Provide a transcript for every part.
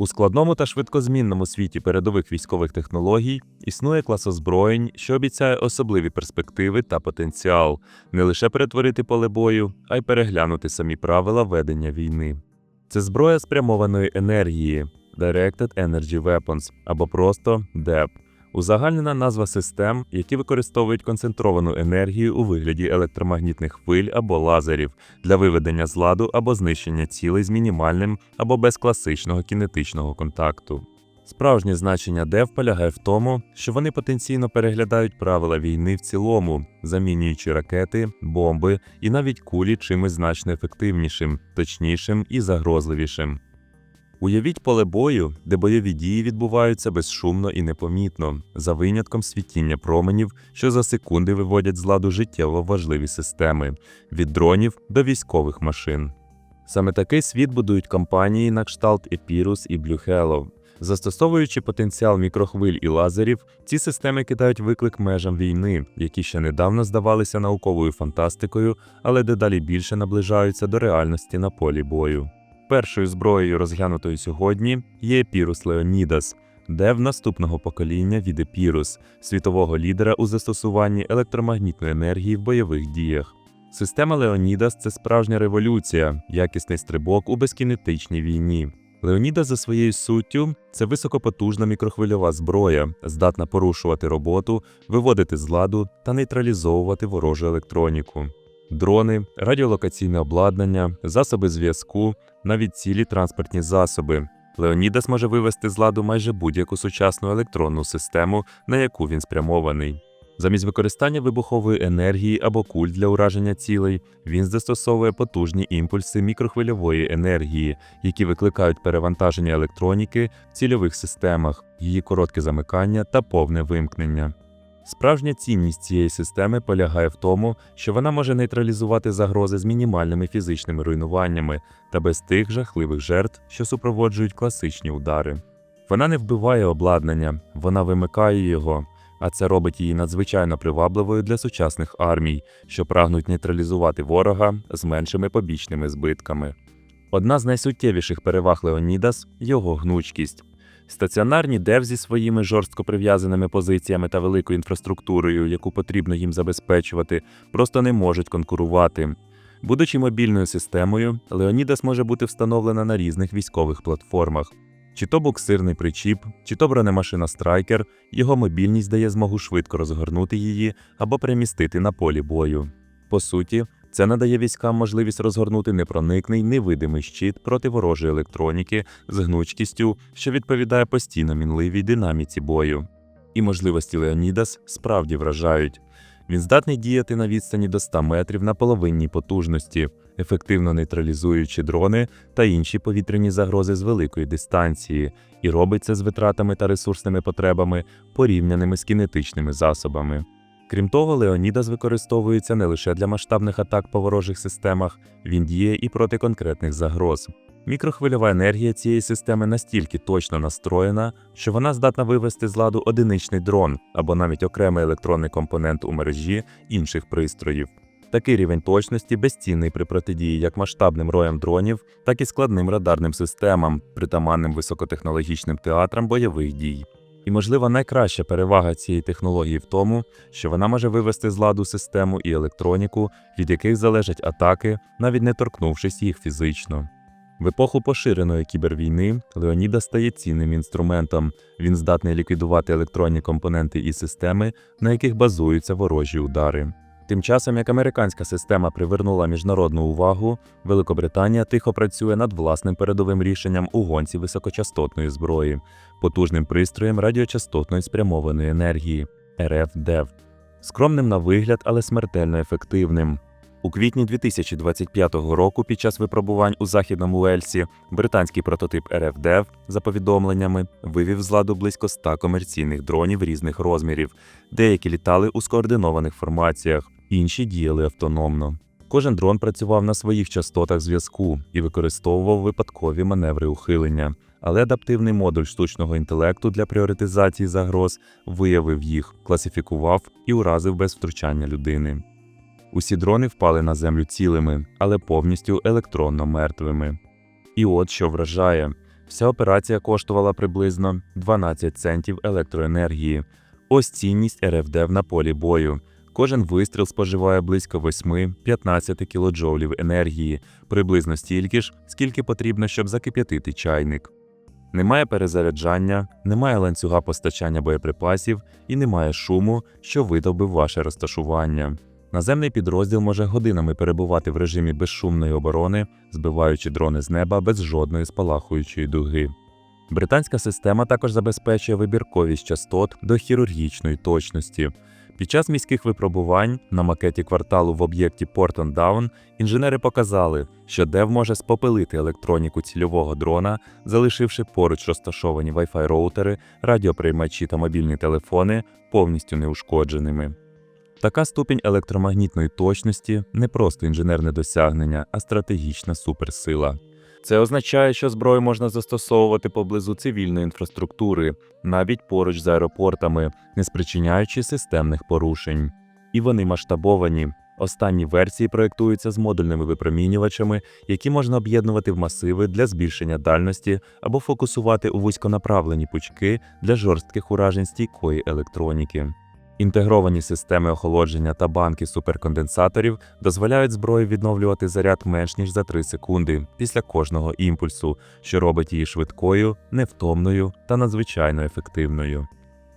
У складному та швидкозмінному світі передових військових технологій існує клас озброєнь, що обіцяє особливі перспективи та потенціал не лише перетворити поле бою, а й переглянути самі правила ведення війни. Це зброя спрямованої енергії Directed Energy Weapons або просто DEP – узагальнена назва систем, які використовують концентровану енергію у вигляді електромагнітних хвиль або лазерів для виведення з ладу або знищення цілей з мінімальним або без класичного кінетичного контакту. Справжнє значення ДЕВ полягає в тому, що вони потенційно переглядають правила війни в цілому, замінюючи ракети, бомби і навіть кулі чимось значно ефективнішим, точнішим і загрозливішим. Уявіть поле бою, де бойові дії відбуваються безшумно і непомітно, за винятком світіння променів, що за секунди виводять з ладу життєво важливі системи від дронів до військових машин. Саме такий світ будують компанії на кшталт Epirus і Blue Halo. Застосовуючи потенціал мікрохвиль і лазерів, ці системи кидають виклик межам війни, які ще недавно здавалися науковою фантастикою, але дедалі більше наближаються до реальності на полі бою. Першою зброєю, розглянутою сьогодні, є Епірус Леонідас, дев наступного покоління від Епірус, світового лідера у застосуванні електромагнітної енергії в бойових діях. Система Леонідас це справжня революція, якісний стрибок у безкінетичній війні. Леоніда за своєю суттю це високопотужна мікрохвильова зброя, здатна порушувати роботу, виводити з ладу та нейтралізовувати ворожу електроніку. Дрони, радіолокаційне обладнання, засоби зв'язку, навіть цілі транспортні засоби. Леонідас може вивести з ладу майже будь-яку сучасну електронну систему, на яку він спрямований. Замість використання вибухової енергії або куль для ураження цілей, він застосовує потужні імпульси мікрохвильової енергії, які викликають перевантаження електроніки в цільових системах, її коротке замикання та повне вимкнення. Справжня цінність цієї системи полягає в тому, що вона може нейтралізувати загрози з мінімальними фізичними руйнуваннями та без тих жахливих жертв, що супроводжують класичні удари. Вона не вбиває обладнання, вона вимикає його, а це робить її надзвичайно привабливою для сучасних армій, що прагнуть нейтралізувати ворога з меншими побічними збитками. Одна з найсуттєвіших переваг Леонідас його гнучкість. Стаціонарні дев зі своїми жорстко прив'язаними позиціями та великою інфраструктурою, яку потрібно їм забезпечувати, просто не можуть конкурувати. Будучи мобільною системою, Леонідас може бути встановлена на різних військових платформах. Чи то буксирний причіп, чи то бронемашина Страйкер, його мобільність дає змогу швидко розгорнути її або перемістити на полі бою. По суті, це надає військам можливість розгорнути непроникний невидимий щит проти ворожої електроніки з гнучкістю, що відповідає постійно мінливій динаміці бою. І можливості Леонідас справді вражають. Він здатний діяти на відстані до 100 метрів на половинній потужності, ефективно нейтралізуючи дрони та інші повітряні загрози з великої дистанції, і робить це з витратами та ресурсними потребами, порівняними з кінетичними засобами. Крім того, Леонідас використовується не лише для масштабних атак по ворожих системах, він діє і проти конкретних загроз. Мікрохвильова енергія цієї системи настільки точно настроєна, що вона здатна вивести з ладу одиничний дрон або навіть окремий електронний компонент у мережі інших пристроїв. Такий рівень точності безцінний при протидії як масштабним роям дронів, так і складним радарним системам, притаманним високотехнологічним театрам бойових дій. І, можливо, найкраща перевага цієї технології в тому, що вона може вивести з ладу систему і електроніку, від яких залежать атаки, навіть не торкнувшись їх фізично. В епоху поширеної кібервійни Леоніда стає цінним інструментом. Він здатний ліквідувати електронні компоненти і системи, на яких базуються ворожі удари. Тим часом, як американська система привернула міжнародну увагу, Великобританія тихо працює над власним передовим рішенням у гонці високочастотної зброї, потужним пристроєм радіочастотної спрямованої енергії РФ-ДЕВ. скромним на вигляд, але смертельно ефективним. У квітні 2025 року, під час випробувань у західному Уельсі, британський прототип РФ-ДЕВ, за повідомленнями, вивів з ладу близько 100 комерційних дронів різних розмірів. Деякі літали у скоординованих формаціях, інші діяли автономно. Кожен дрон працював на своїх частотах зв'язку і використовував випадкові маневри ухилення. Але адаптивний модуль штучного інтелекту для пріоритизації загроз виявив їх, класифікував і уразив без втручання людини. Усі дрони впали на землю цілими, але повністю електронно мертвими. І от що вражає: Вся операція коштувала приблизно 12 центів електроенергії. Ось цінність РФД на полі бою. Кожен вистріл споживає близько 8-15 кілоджоулів енергії, приблизно стільки ж, скільки потрібно, щоб закип'ятити чайник. Немає перезаряджання, немає ланцюга постачання боєприпасів і немає шуму, що видовбив ваше розташування. Наземний підрозділ може годинами перебувати в режимі безшумної оборони, збиваючи дрони з неба без жодної спалахуючої дуги. Британська система також забезпечує вибірковість частот до хірургічної точності. Під час міських випробувань на макеті кварталу в об'єкті Портон Даун інженери показали, що ДЕВ може спопилити електроніку цільового дрона, залишивши поруч розташовані Wi-Fi роутери, радіоприймачі та мобільні телефони повністю неушкодженими. Така ступінь електромагнітної точності не просто інженерне досягнення, а стратегічна суперсила. Це означає, що зброю можна застосовувати поблизу цивільної інфраструктури, навіть поруч з аеропортами, не спричиняючи системних порушень. І вони масштабовані. Останні версії проєктуються з модульними випромінювачами, які можна об'єднувати в масиви для збільшення дальності або фокусувати у вузьконаправлені пучки для жорстких уражень стійкої електроніки. Інтегровані системи охолодження та банки суперконденсаторів дозволяють зброї відновлювати заряд менш ніж за 3 секунди після кожного імпульсу, що робить її швидкою, невтомною та надзвичайно ефективною.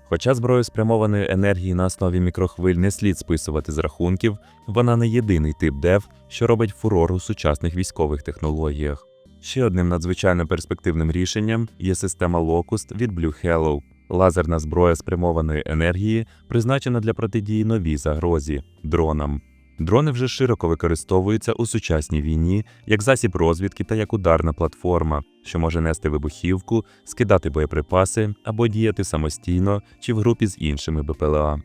Хоча зброю спрямованої енергії на основі мікрохвиль не слід списувати з рахунків, вона не єдиний тип ДЕВ, що робить фурор у сучасних військових технологіях. Ще одним надзвичайно перспективним рішенням є система Locust від Blue Hello. Лазерна зброя спрямованої енергії призначена для протидії новій загрозі дронам. Дрони вже широко використовуються у сучасній війні як засіб розвідки та як ударна платформа, що може нести вибухівку, скидати боєприпаси або діяти самостійно чи в групі з іншими БПЛА.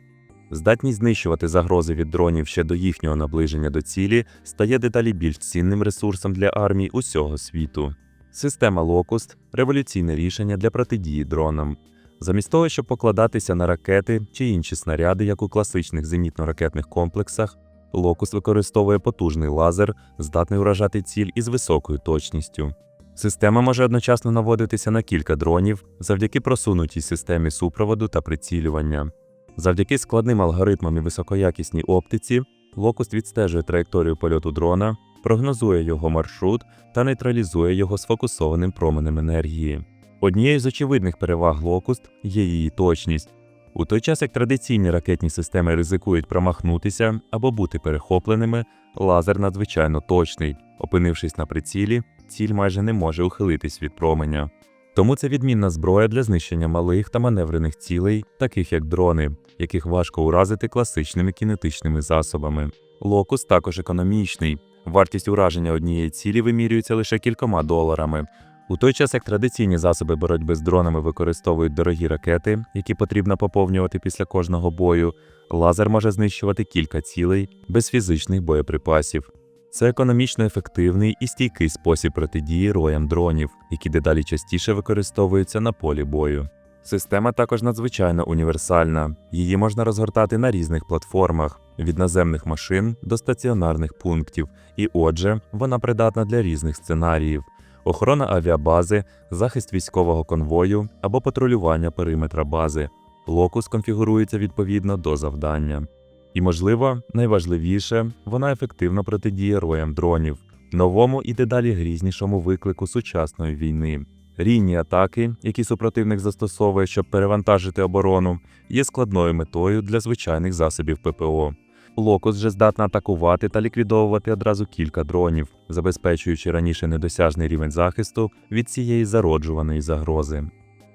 Здатність знищувати загрози від дронів ще до їхнього наближення до цілі стає дедалі більш цінним ресурсом для армій усього світу. Система Locust – революційне рішення для протидії дронам. Замість того, щоб покладатися на ракети чи інші снаряди, як у класичних зенітно-ракетних комплексах, Локус використовує потужний лазер, здатний уражати ціль із високою точністю. Система може одночасно наводитися на кілька дронів завдяки просунутій системі супроводу та прицілювання. Завдяки складним алгоритмам і високоякісній оптиці, Локус відстежує траєкторію польоту дрона, прогнозує його маршрут та нейтралізує його сфокусованим променем енергії. Однією з очевидних переваг Локуст є її точність. У той час як традиційні ракетні системи ризикують промахнутися або бути перехопленими, лазер надзвичайно точний. Опинившись на прицілі, ціль майже не може ухилитись від променя. Тому це відмінна зброя для знищення малих та маневрених цілей, таких як дрони, яких важко уразити класичними кінетичними засобами. Локус також економічний. Вартість ураження однієї цілі вимірюється лише кількома доларами. У той час як традиційні засоби боротьби з дронами використовують дорогі ракети, які потрібно поповнювати після кожного бою, лазер може знищувати кілька цілей без фізичних боєприпасів. Це економічно ефективний і стійкий спосіб протидії роям дронів, які дедалі частіше використовуються на полі бою. Система також надзвичайно універсальна. Її можна розгортати на різних платформах від наземних машин до стаціонарних пунктів, і отже, вона придатна для різних сценаріїв охорона авіабази, захист військового конвою або патрулювання периметра бази. Локус конфігурується відповідно до завдання. І, можливо, найважливіше, вона ефективно протидіє роям дронів, новому і дедалі грізнішому виклику сучасної війни. Рійні атаки, які супротивник застосовує, щоб перевантажити оборону, є складною метою для звичайних засобів ППО. Локус же здатна атакувати та ліквідовувати одразу кілька дронів, забезпечуючи раніше недосяжний рівень захисту від цієї зароджуваної загрози.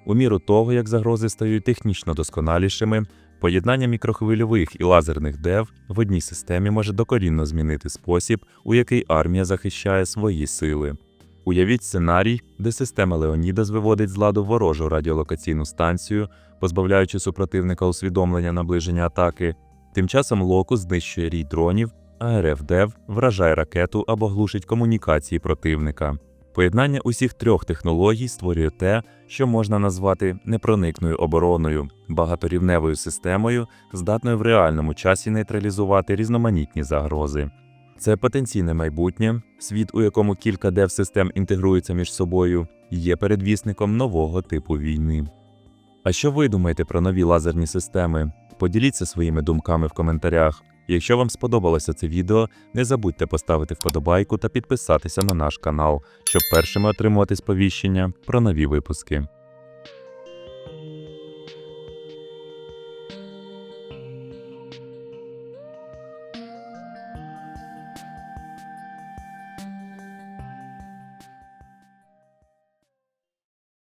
У міру того, як загрози стають технічно досконалішими, поєднання мікрохвильових і лазерних дев в одній системі може докорінно змінити спосіб, у який армія захищає свої сили. Уявіть сценарій, де система Леонідас виводить з ладу ворожу радіолокаційну станцію, позбавляючи супротивника усвідомлення наближення атаки, Тим часом Локус знищує рій дронів, а РФ-ДЕВ вражає ракету або глушить комунікації противника. Поєднання усіх трьох технологій створює те, що можна назвати непроникною обороною, багаторівневою системою, здатною в реальному часі нейтралізувати різноманітні загрози. Це потенційне майбутнє, світ, у якому кілька дев-систем інтегруються між собою, є передвісником нового типу війни. А що ви думаєте про нові лазерні системи? Поділіться своїми думками в коментарях. Якщо вам сподобалося це відео, не забудьте поставити вподобайку та підписатися на наш канал, щоб першими отримувати сповіщення про нові випуски.